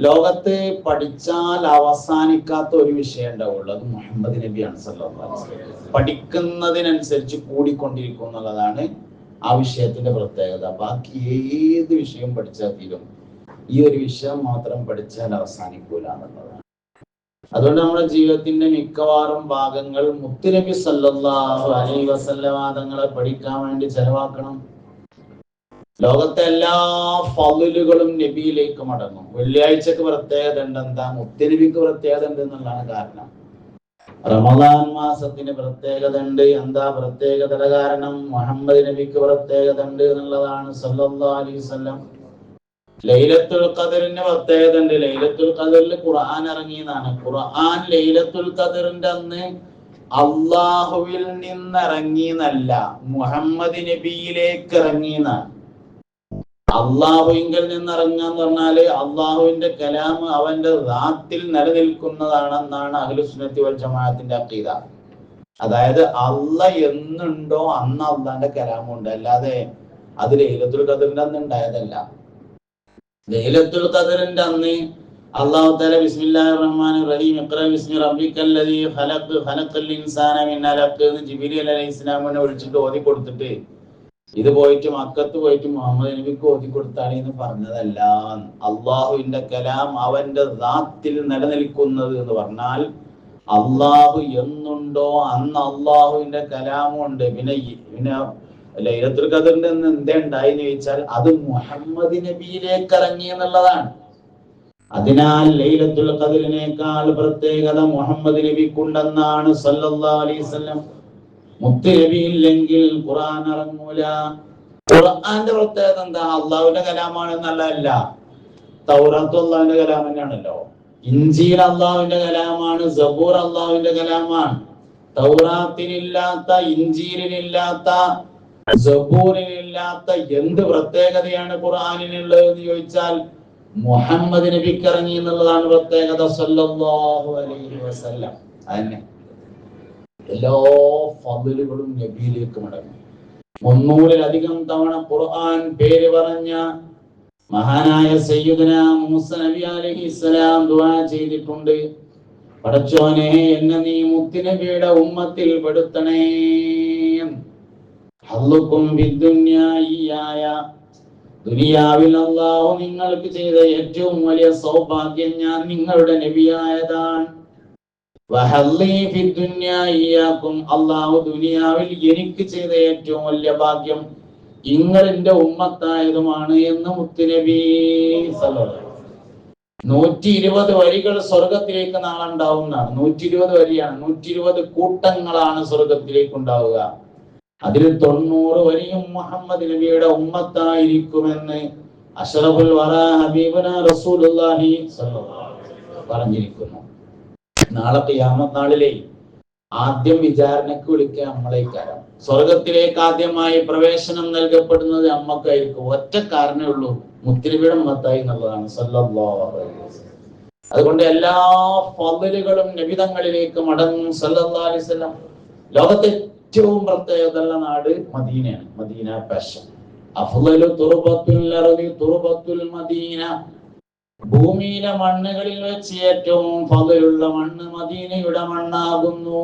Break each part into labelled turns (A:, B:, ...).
A: ലോകത്ത് പഠിച്ചാൽ അവസാനിക്കാത്ത ഒരു വിഷയം ഉണ്ടാവുള്ളൂ. അത് മുഹമ്മദ് നബിയാണ് വസല്ലം. പഠിക്കുന്നതിനനുസരിച്ച് കൂടിക്കൊണ്ടിരിക്കും എന്നുള്ളതാണ് ആ വിഷയത്തിന്റെ പ്രത്യേകത. ബാക്കി ഏത് വിഷയം പഠിച്ചാൽ തീരും ഈ ഒരു വിഷയം മാത്രം പഠിച്ചാൽ അവസാനിക്കൂല എന്നുള്ളതാണ്. അതുകൊണ്ട് നമ്മുടെ ജീവിതത്തിന്റെ മിക്കവാറും ഭാഗങ്ങൾ മുത്തുനബി സല്ലല്ലാഹു അലൈ വസല്ലവാദങ്ങളെ പഠിക്കാൻ വേണ്ടി ചെലവാക്കണം. ലോകത്തെ എല്ലാ ഫലുകളും നബിയിലേക്ക് മടങ്ങും. വെള്ളിയാഴ്ചക്ക് പ്രത്യേകത ഉണ്ട് എന്താ? മുത്തനബിക്ക് പ്രത്യേകത ഉണ്ട് എന്നുള്ളതാണ് കാരണം. റമദാൻ മാസത്തിന് പ്രത്യേകത ഉണ്ട് എന്താ പ്രത്യേകത കാരണം? മുഹമ്മദ് നബിക്ക് പ്രത്യേകത ഉണ്ട് എന്നുള്ളതാണ്. സല്ലല്ലാഹു അലൈഹി വസല്ലം. ലൈലത്തുൽ ഖദറിന് പ്രത്യേകത ഉണ്ട് ലൈലത്തുൽ ഖദറിൽ ഖുർആൻ ഇറങ്ങിയതാണ്. ഖുർആൻ ലൈലത്തുൽ ഖദറിന്റെ അന്ന് അള്ളാഹുവിൽ നിന്നിറങ്ങിയെന്നല്ല മുഹമ്മദ് നബിയിലേക്ക് ഇറങ്ങിയെന്നാണ്. അള്ളാഹുവിങ്കിൽ നിന്നിറങ്ങാന്ന് പറഞ്ഞാൽ അള്ളാഹുവിന്റെ കലാം അവന്റെ റാത്തിൽ നിലനിൽക്കുന്നതാണെന്നാണ് അഖിലുസ്നത്തി വൽ ജമാഅത്തിന്റെ അക്കീത. അതായത് അള്ള എന്നുണ്ടോ അന്ന് അള്ളാന്റെ കലാമുണ്ട്. അല്ലാതെ അത് ലൈലത്തുൽ ഖദറിന്റെ അന്ന് ഉണ്ടായതല്ല. ലൈലത്തുൽ ഖദറിന്റെ അന്ന് അള്ളാഹു തആല ബിസ്മില്ലാഹിർ റഹ്മാനിർ റഹീം ഇഖ്റ ബിസ്മി റബ്ബിക്കല്ലദീ ഖലഖ് ഖലഖൽ ഇൻസാന മിൻ അലഖ് എന്ന് ജിബ്രീൽ അലൈഹിസ്സലാമിനെ വിളിച്ചിട്ട് ഓതി കൊടുത്തിട്ട് ഇത് പോയിട്ട് മക്കത്ത് പോയിട്ട് മുഹമ്മദ് നബിക്ക് ഓതി കൊടുത്താണ് എന്ന് പറഞ്ഞതല്ല. അള്ളാഹുവിന്റെ കലാം അവന്റെ ദാത്തിൽ നിലനിൽക്കുന്നത് എന്ന് പറഞ്ഞാൽ അള്ളാഹു എന്നുണ്ടോ അന്ന് അള്ളാഹുവിന്റെ കലാമുണ്ട്. പിന്നെ പിന്നെ ലൈലത്തുൽ ഖദറിന്റെ അന്ന് എന്തേ ഉണ്ടായിന്ന് ചോദിച്ചാൽ അത് മുഹമ്മദ് നബിയിലേക്ക് ഇറങ്ങി എന്നുള്ളതാണ്. അതിനാൽ ലൈലത്തുൽ ഖദറിനേക്കാൾ പ്രത്യേകത മുഹമ്മദ് നബിക്കുണ്ടെന്നാണ് സല്ലല്ലാഹു അലൈഹി വസല്ലം മുത്ത് ഖുർആൻ ഇറങ്ങൂല. ഖുർആന്റെ പ്രത്യേകത എന്താ അള്ളാഹുവിന്റെ കലാമാണ് എന്നല്ല. തൗറാത്ത് അള്ളാഹുവിന്റെ കലാം തന്നെയാണല്ലോ. ഇഞ്ചീൽ അള്ളാഹുവിന്റെ കലാമാണ് സബൂർ അള്ളാഹുവിന്റെ കലാമാണ്. തൗറാത്തിനില്ലാത്ത ഇഞ്ചീലിനില്ലാത്ത സബൂറിനില്ലാത്ത എന്ത് പ്രത്യേകതയാണ് ഖുർആാനിനുള്ളത് എന്ന് ചോദിച്ചാൽ മുഹമ്മദ് നബിക്ക് എന്നുള്ളതാണ് പ്രത്യേകത. സല്ലല്ലാഹു അലൈഹി വസല്ലം. അതന്നെ. എല്ലാ ഫതിലുകളും നബിയിലേക്ക് മടങ്ങി. മുന്നൂറിലധികം തവണ ഖുർആൻ പേര് പറഞ്ഞ മഹാനായ സയ്യിദന മൂസ നബി അലൈഹി ഇസ്ലാം ദുആ ചെയ്തിട്ടുണ്ട്. പടച്ചോനെ എന്നെ നീ മുത്തിനബിയുടെ ഉമ്മത്തിൽ പെടുത്തണേ. ഹല്ലുക്കും വിദ്യുന്യായിയായ ദുനിയാവിൽ അല്ലാഹു നിങ്ങൾക്ക് ചെയ്ത ഏറ്റവും വലിയ സൗഭാഗ്യം ഞാൻ നിങ്ങളുടെ നബിയായതാണ്. അല്ലാഹു ദുനിയാവിൽ എനിക്ക് ചെയ്ത ഏറ്റവും വലിയ ഭാഗ്യം നിങ്ങൾ എന്റെ ഉമ്മത്തായതുമാണ് എന്ന് മുത്തുനബി നൂറ്റി ഇരുപത് വരികൾ സ്വർഗത്തിലേക്ക് നാളെ ഉണ്ടാവുന്നതാണ് നൂറ്റി ഇരുപത് വരിയാണ്. നൂറ്റി ഇരുപത് കൂട്ടങ്ങളാണ് സ്വർഗത്തിലേക്ക് ഉണ്ടാവുക അതിൽ തൊണ്ണൂറ് വരിയും മുഹമ്മദ് നബിയുടെ ഉമ്മത്തായിരിക്കുമെന്ന് അഷറഫുൽ വറ ഹബീബന റസൂലുള്ളാഹി പറഞ്ഞിരിക്കുന്നു. നാളെ ഖിയാമത്ത് നാളിലെ ആദ്യം വിചാരണക്ക് വിളിക്കുക നമ്മളേക്കാരം സ്വർഗത്തിലേക്ക് ആദ്യമായി പ്രവേശനം നൽകപ്പെടുന്നത് അമ്മക്കായിരിക്കും. ഒറ്റ കാരണേ ഉള്ളൂ. മുത്തിരിപിട മത്തായി എന്നുള്ളതാണ്. അതുകൊണ്ട് എല്ലാ ഫലുകളും നബിതങ്ങളിലേക്ക് മടങ്ങും. സല്ലല്ലാഹു അലൈഹി വസല്ലം. ലോകത്തെ ഏറ്റവും പ്രത്യേകതയുള്ള നാട് മദീനയാണ്. മദീന പാഷൻ അഫ്ളലു തുറുബത്തുൽ അർദി തുറുബത്തുൽ മദീന. ഭൂമിയിലെ മണ്ണുകളിൽ വെച്ച് ഏറ്റവും ഫലയുള്ള മണ്ണ് മദീനയുടെ മണ്ണാകുന്നു.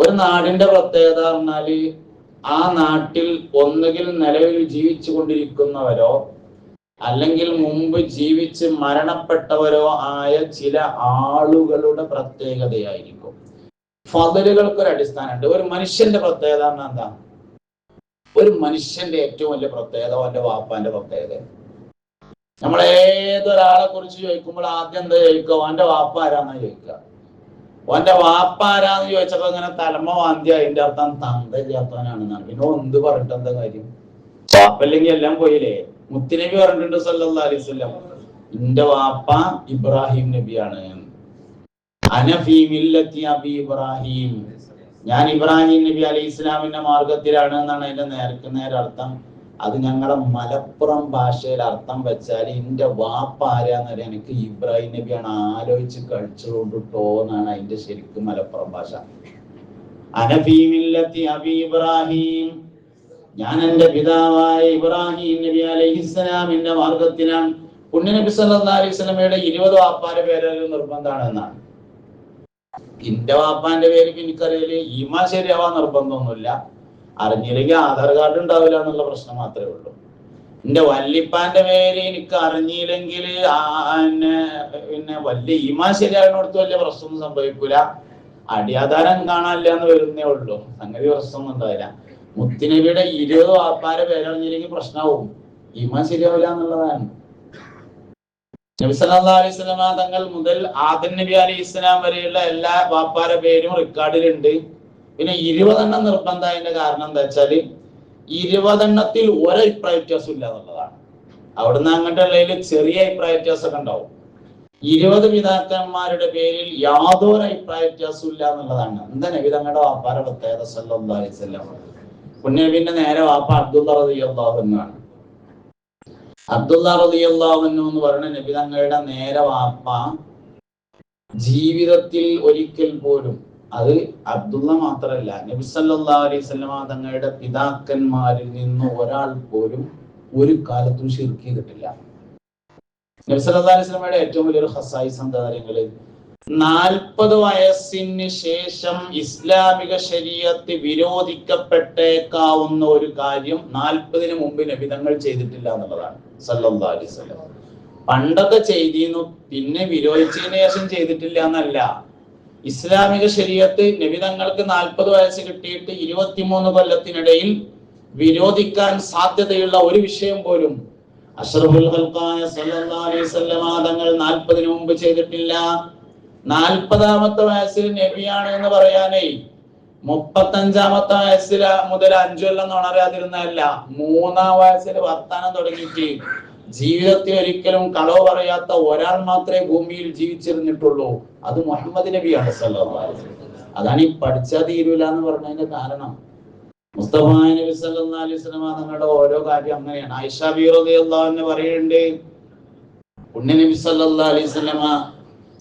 A: ഒരു നാടിന്റെ പ്രത്യേകത പറഞ്ഞാൽ ആ നാട്ടിൽ ഒന്നുകിൽ നിലവിൽ ജീവിച്ചു കൊണ്ടിരിക്കുന്നവരോ അല്ലെങ്കിൽ മുമ്പ് ജീവിച്ച് മരണപ്പെട്ടവരോ ആയ ചില ആളുകളുടെ പ്രത്യേകതയായിരിക്കും. ഫതലുകൾക്ക് ഒരു അടിസ്ഥാനമുണ്ട്. ഒരു മനുഷ്യന്റെ പ്രത്യേകത എന്താണ് എന്താ? ഒരു മനുഷ്യന്റെ ഏറ്റവും വലിയ പ്രത്യേകത അവന്റെ വാപ്പാന്റെ പ്രത്യേകത. നമ്മൾ ഏതൊരാളെ കുറിച്ച് ചോദിക്കുമ്പോൾ ആദ്യം എന്താ ചോദിക്കുക? ഓന്റെ വാപ്പ ആരാന്നാ ചോദിക്കുക? ഓന്റെ വാപ്പ ആരാന്ന് ചോദിച്ചപ്പോ ഇങ്ങനെ തലമ വാന്തി അതിന്റെ അർത്ഥം തന്തയില്ലാത്തവനാണെന്നാണ് പിന്നെ ഓൻ എന്ത് പറഞ്ഞിട്ട് എന്താ കാര്യം? വാപ്പല്ലെങ്കിൽ എല്ലാം പോയില്ലേ? മുത്തുനബി പറഞ്ഞിട്ടുണ്ട് സല്ലല്ലാഹു അലൈഹി വസല്ലം എന്റെ വാപ്പ ഇബ്രാഹിം നബിയാണ്. അബി ഇബ്രാഹിം. ഞാൻ ഇബ്രാഹിം നബി അലൈഹി ഇസ്ലാമിന്റെ മാർഗത്തിലാണ് എന്നാണ് അതിന്റെ നേർക്ക് നേരെ അർത്ഥം. അത് ഞങ്ങളുടെ മലപ്പുറം ഭാഷയിൽ അർത്ഥം വെച്ചാൽ എന്റെ വാപ്പ ആരാന്ന് പറയാൻ എനിക്ക് ഇബ്രാഹിം നബിയാണ് ആലോചിച്ച് കഴിച്ചുകൊണ്ട് എന്നാണ് അതിന്റെ ശരിക്കും മലപ്പുറം ഭാഷ. ഇബ്രാഹിം. ഞാൻ എന്റെ പിതാവായ ഇബ്രാഹിം നബി അലൈഹിസ്സലാമിന്റെ മാർഗത്തിലാണ് പുണ്യനബി സല്ലല്ലാഹു അലൈഹി വസല്ലമയുടെ ഇരുപത് വാപ്പാന്റെ പേര് നിർബന്ധമാണ് എന്നാണ് എന്റെ വാപ്പാന്റെ പേര് എനിക്കറിയില്ല. ഈമാ ശരിയാവാൻ നിർബന്ധമൊന്നുമില്ല. അറിഞ്ഞില്ലെങ്കിൽ ആധാർ കാർഡ് ഉണ്ടാവില്ല എന്നുള്ള പ്രശ്നം മാത്രമേ ഉള്ളൂ. എന്റെ വല്ലിപ്പാന്റെ പേര് എനിക്ക് അറിഞ്ഞില്ലെങ്കിൽ പിന്നെ വലിയ ഈമാ ശരിയാകുന്നിടത്ത് വലിയ പ്രശ്നമൊന്നും സംഭവിക്കൂല. അടിയാധാരം കാണാനില്ല എന്ന് വരുന്നേ ഉള്ളൂ. സംഗതി പ്രശ്നമൊന്നും ഉണ്ടാവില്ല. മുത്തിനബിയുടെ ഇരുപത് വാപ്പാരെ പേരറിഞ്ഞില്ലെങ്കിൽ പ്രശ്നമാവും. ഈമാൻ ശരിയാവില്ല എന്നുള്ളതാണ്. നബി സല്ലല്ലാഹു അലൈഹി തങ്ങൾ മുതൽ ആദൻ നബി അലൈഹി ഇസ്ലാം വരെയുള്ള എല്ലാ വാപ്പാരെ പേരും റെക്കോർഡിലുണ്ട് പിന്നെ ഇരുപതെണ്ണം നിർബന്ധമായതിന്റെ കാരണം എന്താ വെച്ചാൽ ഇരുപതെണ്ണത്തിൽ ഒരഭിപ്രായ വ്യത്യാസം ഇല്ല എന്നുള്ളതാണ് അവിടുന്ന് അങ്ങോട്ടുള്ളതിൽ ചെറിയ അഭിപ്രായ വ്യത്യാസമൊക്കെ ഉണ്ടാവും. ഇരുപത് പിതാക്കന്മാരുടെ പേരിൽ യാതൊരു അഭിപ്രായ വ്യത്യാസവും ഇല്ല എന്നുള്ളതാണ് എന്താ നബി തങ്ങളുടെ വാപ്പാരെ പ്രത്യേകത? വസല്ലം. പുണ്യബിന്റെ നേരെ വാപ്പ അബ്ദുള്ള റളിയല്ലാഹു അൻഹു ആണ്. അബ്ദുള്ള എന്ന് പറയുന്ന നബി തങ്ങളുടെ നേരെ വാപ്പ ജീവിതത്തിൽ ഒരിക്കൽ പോലും അത് അബ്ദുള്ള മാത്രല്ല നബി സല്ലല്ലാഹു അലൈഹി വസല്ലമ തങ്ങളുടെ പിതാക്കന്മാരിൽ നിന്ന് ഒരാൾ പോലും ഒരു കാലത്തും ഷിർക്ക് ചെയ്തിട്ടില്ല. നബി സല്ലല്ലാഹു അലൈഹി വസല്ലമയുടെ ഏറ്റവും വലിയൊരു ഹസായി എന്താ കാര്യങ്ങൾ? നാൽപ്പത് വയസ്സിന് ശേഷം ഇസ്ലാമിക ശരീരത്ത് വിരോധിക്കപ്പെട്ടേക്കാവുന്ന ഒരു കാര്യം നാൽപ്പതിന് മുമ്പ് നബിതങ്ങൾ ചെയ്തിട്ടില്ല എന്നുള്ളതാണ് സല്ലാ അലൈഹി വസല്ലം. പണ്ടൊക്കെ ചെയ്തിരുന്നു പിന്നെ വിരോധിച്ചതിന് ശേഷം ചെയ്തിട്ടില്ല എന്നല്ല. ഇസ്ലാമിക ശരീരത്ത് നബിതങ്ങൾക്ക് നാൽപ്പത് വയസ്സ് കിട്ടിയിട്ട് ഇരുപത്തിമൂന്ന് കൊല്ലത്തിനിടയിൽ വിരോധിക്കാൻ സാധ്യതയുള്ള ഒരു വിഷയം പോലും അഷ്റഫുൽ തങ്ങൾ നാൽപ്പതിന് മുമ്പ് ചെയ്തിട്ടില്ല. നാൽപ്പതാമത്തെ വയസ്സിൽ നബിയാണ് എന്ന് പറയാനേ. മുപ്പത്തഞ്ചാമത്തെ വയസ്സിൽ മുതൽ അഞ്ചു കൊല്ലം ഉണരാതിരുന്നതല്ല. മൂന്നാം വയസ്സിൽ വർത്താനം തുടങ്ങിയിട്ട് ജീവിതത്തിൽ ഒരിക്കലും കളവ് പറയാത്ത ഒരാൾ മാത്രമേ ഭൂമിയിൽ ജീവിച്ചിരുന്നിട്ടുള്ളൂ. അത് മുഹമ്മദ് നബിയാണ്. അതാണ് ഈ പഠിച്ചാൽ തീരൂല എന്ന് പറഞ്ഞതിന്റെ കാരണം. മുസ്തഫ നബി സല്ലല്ലാഹു അലൈഹി ഓരോ കാര്യം അങ്ങനെയാണ്. ആയിഷ ബി റളിയല്ലാഹു അൻഹ പറയുന്നുണ്ട് ഉണ്ണി നബി സല്ലാ അലൈഹി വസല്ലമ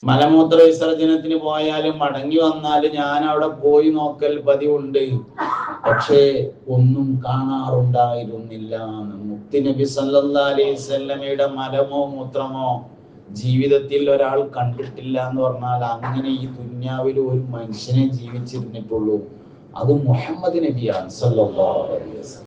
A: മലമൂത്ര വിസർജനത്തിന് പോയാലും മടങ്ങി വന്നാലും ഞാൻ അവിടെ പോയി നോക്കൽ പതിവുണ്ട്. പക്ഷേ ഒന്നും കാണാറുണ്ടായിരുന്നില്ല. മുക്തി നബി വസല്ലമയുടെ മലമോ മൂത്രമോ ജീവിതത്തിൽ ഒരാൾ കണ്ടിട്ടില്ല എന്ന് പറഞ്ഞാൽ അങ്ങനെ ഈ ദുന്യാവിൽ ഒരു മനുഷ്യനെ ജീവിച്ചിരുന്നിട്ടുള്ളൂ. അത് മുഹമ്മദ് നബിയാണ് വസല്ലം.